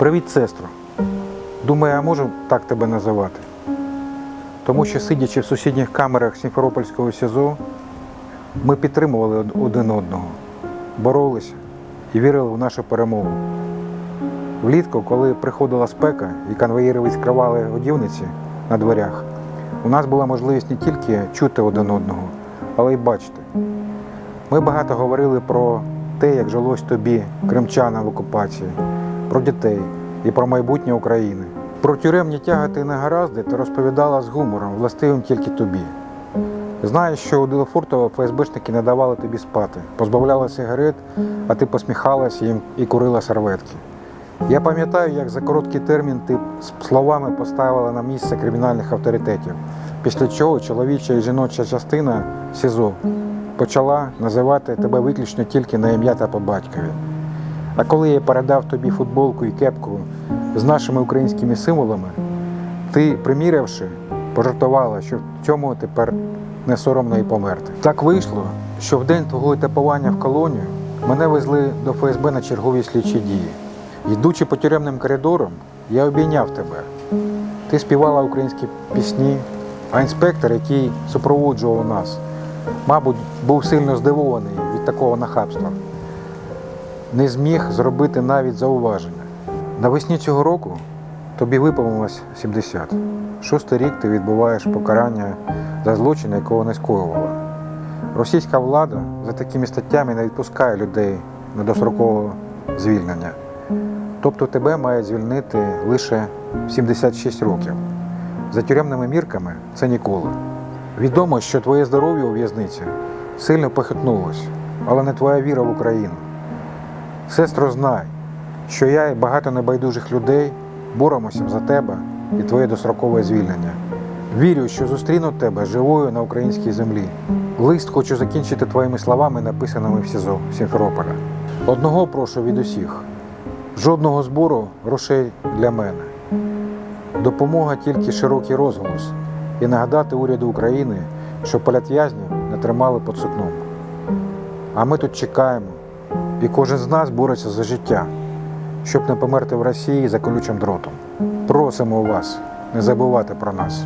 Привіт, сестро. Думаю, я можу так тебе називати. Тому що, сидячи в сусідніх камерах Сімферопольського СІЗО, ми підтримували один одного, боролися і вірили в нашу перемогу. Влітку, коли приходила спека і конвоїри відкривали годівниці на дверях, у нас була можливість не тільки чути один одного, але й бачити. Ми багато говорили про те, як жилось тобі, кримчанам в окупації, про дітей і про майбутнє України. Про тюремні тягати і негаразди ти розповідала з гумором, властивим тільки тобі. Знаєш, що у Делофуртова ФСБшники не давали тобі спати, позбавляли сигарет, а ти посміхалася їм і курила серветки. Я пам'ятаю, як за короткий термін ти словами поставила на місце кримінальних авторитетів, після чого чоловіча і жіноча частина СІЗО почала називати тебе виключно тільки на ім'я та по батькові. А коли я передав тобі футболку і кепку з нашими українськими символами, ти, примірявши, пожартувала, що в цьому тепер не соромно і померти. Так вийшло, що в день твого етапування в колонію мене везли до ФСБ на чергові слідчі дії. Йдучи по тюремним коридорам, я обійняв тебе. Ти співала українські пісні, а інспектор, який супроводжував нас, мабуть, був сильно здивований від такого нахабства. Не зміг зробити навіть зауваження. Навесні цього року тобі виповнилось 70. Шостий рік ти відбуваєш покарання за злочин, якого не скоювала. Російська влада за такими статтями не відпускає людей на дострокове звільнення. Тобто тебе мають звільнити лише 76 років. За тюремними мірками це ніколи. Відомо, що твоє здоров'я у в'язниці сильно похитнулось, але не твоя віра в Україну. Сестро, знай, що я і багато небайдужих людей боремося за тебе і твоє дострокове звільнення. Вірю, що зустріну тебе живою на українській землі. Лист хочу закінчити твоїми словами, написаними в СІЗО Сімферополя. Одного прошу від усіх: жодного збору грошей для мене. Допомога тільки широкий розголос і нагадати уряду України, що політв'язнів не тримали під сукном. А ми тут чекаємо, і кожен з нас бореться за життя, щоб не померти в Росії за колючим дротом. Просимо вас не забувати про нас.